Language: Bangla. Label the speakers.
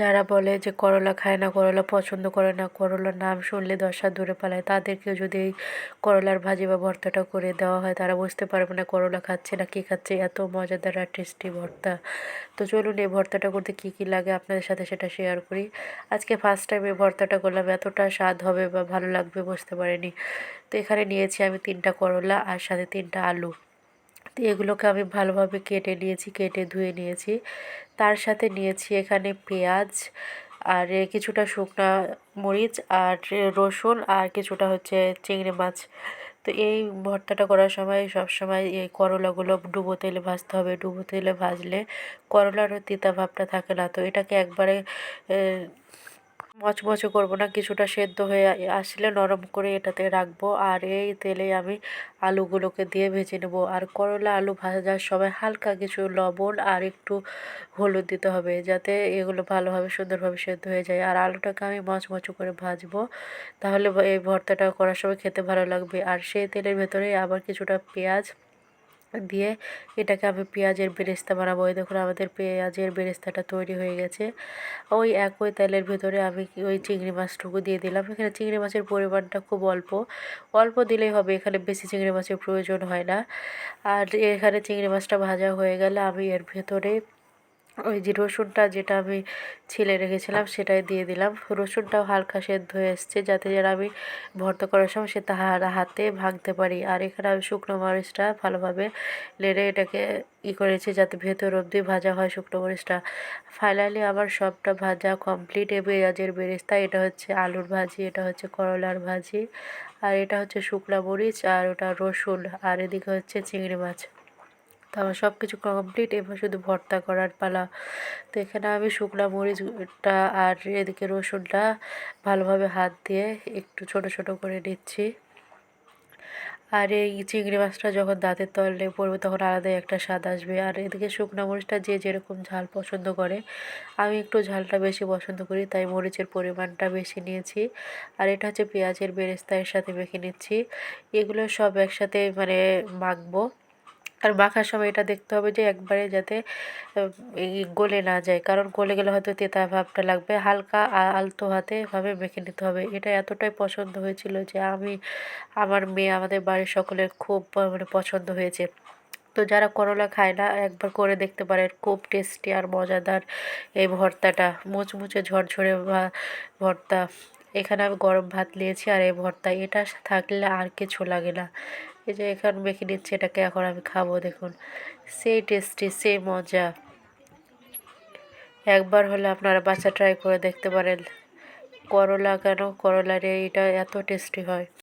Speaker 1: যারা বলে যে করলা খায় না, করলা পছন্দ করে না করলার নাম শুনলে দশ দূরে পালায়, তাদেরকেও যদি এই করলার ভাজি বা ভর্তাটা করে দেওয়া হয়, তারা বুঝতে পারবে না করলা খাচ্ছে না কী খাচ্ছে, এত মজাদার আর টেস্টি ভর্তা। তো চলুন এই ভর্তাটা করতে কী কী লাগে আপনাদের সাথে সেটা শেয়ার করি। আজকে ফার্স্ট টাইম এই ভর্তাটা করলাম, এতটা স্বাদ হবে বা ভালো লাগবে বুঝতে পারিনি। তো এখানে নিয়েছি আমি তিনটা করলা আর সাথে তিনটা আলু। তো এগুলোকে আমি ভালোভাবে কেটে নিয়েছি, কেটে ধুয়ে নিয়েছি। তার সাথে নিয়েছি এখানে পেঁয়াজ, আর কিছুটা শুকনা মরিচ, আর রসুন, আর কিছুটা হচ্ছে চিংড়ি মাছ। তো এই ভর্তাটা করার সময় সব সময় এই করলাগুলো ডুবো তেলে ভাজতে হবে। ডুবো তেলে ভাজলে করলারও তিতা ভাবটা থাকে না। তো এটাকে একবারে মচমচে করব না, কিছুটা সেদ্ধ হয়ে আসলে নরম করে এটাতে রাখব আর এই তেলে আমি আলুগুলোকে দিয়ে ভেজে নেব। আর করলা আলু ভাজার সময় হালকা কিছু লবণ আর একটু হলুদ দিতে হবে যাতে এগুলো ভালোভাবে সুন্দরভাবে সেদ্ধ হয়ে যায়। আর আলুটাকে আমি মচমচে করে ভাজবো, তাহলে এই ভর্তাটা করার সময় খেতে ভালো লাগবে। আর সেই তেলের ভেতরে আবার কিছুটা পেঁয়াজ দিয়ে এটাকে আমি পেঁয়াজের বেরেস্তা বানাবো। ওই দেখুন, আমাদের পেঁয়াজের বেরেস্তাটা তৈরি হয়ে গেছে। ওই একই তেলের ভেতরে আমি ওই চিংড়ি মাছটুকু দিয়ে দিলাম। এখানে চিংড়ি মাছের পরিমাণটা খুব অল্প। অল্প দিলেই হবে, এখানে বেশি চিংড়ি মাছের প্রয়োজন হয় না। আর এখানে চিংড়ি মাছটা ভাজা হয়ে গেলে আমি এর ভেতরে ওই যে রসুনটা যেটা আমি ছিলে রেখেছিলাম, সেটাই দিয়ে দিলাম। রসুনটাও হালকা সেদ্ধ হয়ে এসছে, যাতে যেন আমি ভর্তা করার সময় সে তাহার হাতে ভাঙতে পারি। আর এখানে আমি শুকনো মরিচটা ভালোভাবে লেড়ে এটাকে ই করেছি, যাতে ভেতর অবধি ভাজা হয় শুকনো মরিচটা। ফাইনালি আমার সবটা ভাজা কমপ্লিট এ পেঁয়াজের বেরেস্তা, এটা হচ্ছে আলুর ভাজি, এটা হচ্ছে করলার ভাজি, আর এটা হচ্ছে শুকনো মরিচ, আর ওটা রসুন, আর এদিকে হচ্ছে চিংড়ি মাছ। তো আমার সব কিছু কমপ্লিট এবার শুধু ভর্তা করার পালা। তো এখানে আমি শুকনা মরিচটা আর এদিকে রসুনটা ভালোভাবে হাত দিয়ে একটু ছোট ছোট করে নিচ্ছি। আর এই চিংড়ি মাছটা যখন দাঁতের তলে পড়বে তখন আলাদাই একটা স্বাদ আসবে। আর এদিকে শুকনো মরিচটা যে যেরকম ঝাল পছন্দ করে, আমি একটু ঝালটা বেশি পছন্দ করি, তাই মরিচের পরিমাণটা বেশি নিয়েছি। আর এটা হচ্ছে পেঁয়াজের বেরেস্তা এর সাথে মেখে নিচ্ছি। এগুলো সব একসাথে মানে মাখবো। আর মাখার সময় এটা দেখতে হবে যে একবারে যাতে গলে না যায়। কারণ গলে গেলে হয়তো তেতা ভাবটা লাগবে। হালকা আলতো হাতে এভাবে মেখে নিতে হবে। এটা এতটাই পছন্দ হয়েছিল যে আমি, আমার মেয়ে, আমাদের বাড়ির সকলের খুব মানে পছন্দ হয়েছে। তো যারা করলা খায় না, একবার করে দেখতে পারেন। খুব টেস্টি আর মজাদার এই ভর্তাটা। মুচমুচে ঝরঝরে ভর্তা। এখানে আমি গরম ভাত নিয়েছি আর এই ভর্তা। এটা থাকলে আর কিছু লাগে না। এই যে এখন মেখে নিচ্ছে, এটাকে এখন আমি খাব, দেখুন। সেই টেস্টি সেই মজা। একবার হলে আপনারা বাচ্চা ট্রাই করে দেখতে পারেন। করলা কেন? করলার এইটা এত টেস্টি হয়।